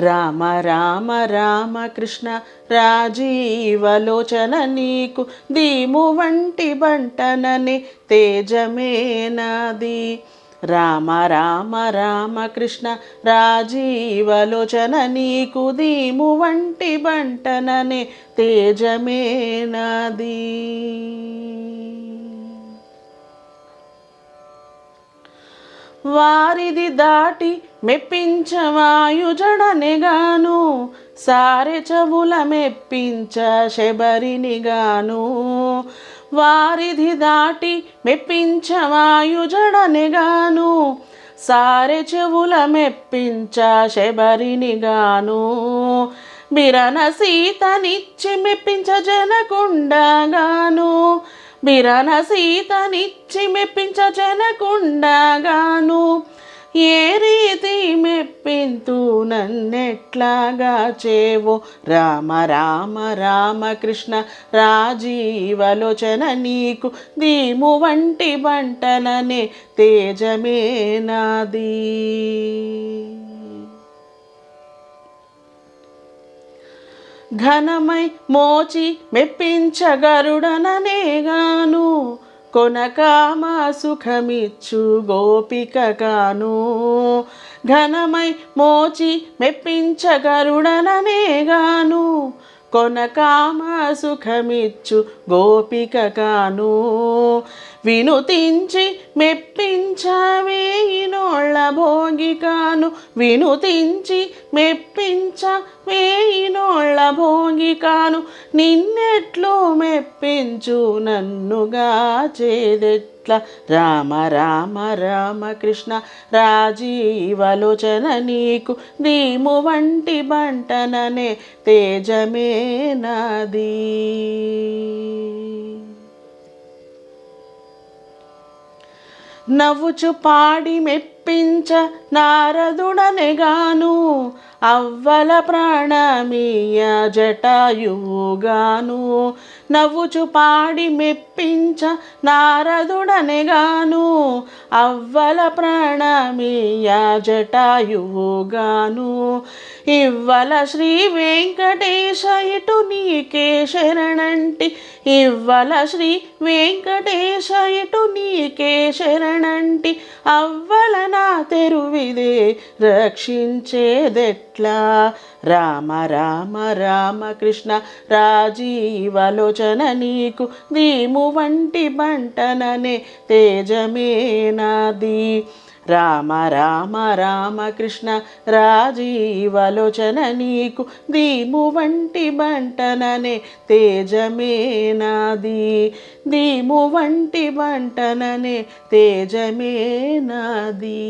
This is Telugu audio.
రామ రామ రామ కృష్ణ రాజీవలోచన నీకు దీము వంటి బంటనని తేజమేనది. రామ రామ రామ కృష్ణ రాజీవలోచన నీకు దీము వంటి బంటననే తేజమేనది. వారిది దాటి మెప్పించవాయుజడనిగాను సారె చెవుల మెప్పించ శబరినిగాను. వారిది దాటి మెప్పించవాయుజడనిగాను సారె చెవుల మెప్పించ శబరినిగాను. బిరన సీతనిచ్చి మెప్పించ జనకుండగాను బిరన సీతనిచ్చి మెప్పించ జనకుండగాను. ఏ రీతి మెప్పింతు నన్నెట్లాగా చేవో? రామ రామ రామ కృష్ణ రాజీవలోచన నీకు దీము వంటి బంటననే తేజమే నాది. ఘనమై మోచి మెప్పించగరుడననేగాను కొనకామా సుఖమిచ్చు గోపిక కాను. ఘనమై మోచి మెప్పించగరుడననేగాను కొనకామా సుఖమిచ్చు గోపిక కాను. వినుతించి మెప్పించవేయినోళ్ళ భోగికాను వినుతించి మెప్పించ వేయినోళ్ళ భోగికాను నిన్నెట్లు మెప్పించు నన్నుగా చేదెట్లా రామ రామ రామ కృష్ణ రాజీవలోచన నీకు దీము వంటి బంటననే తేజమే నాది. నవ్వుచు పాడి మెప్పించ నారదుడనెగాను అవ్వల ప్రాణమీయ జటాయువుగాను. నవ్వుచు పాడి మెప్పించ నారదుడనెగాను అవ్వల ప్రాణమీయ జటాయువుగాను. ఇవ్వల శ్రీ వెంకటేశ ఇటు నీకే శరణంటి. ఇవ్వల శ్రీ వెంకటేశ ఇటు నీకే శరణంటి. అవ్వల నా తెరువిదే రక్షించేదెట్లా? రామ రామ రామ కృష్ణ రాజీవలోచన నీకు దీము వంటి బంటననే తేజమే నాది. రామ రామ రామ కృష్ణ రాజీవలోచన నీకు దీము వంటి బంటననే తేజమే నాది. దీము వంటి బంటననే తేజమే నాది.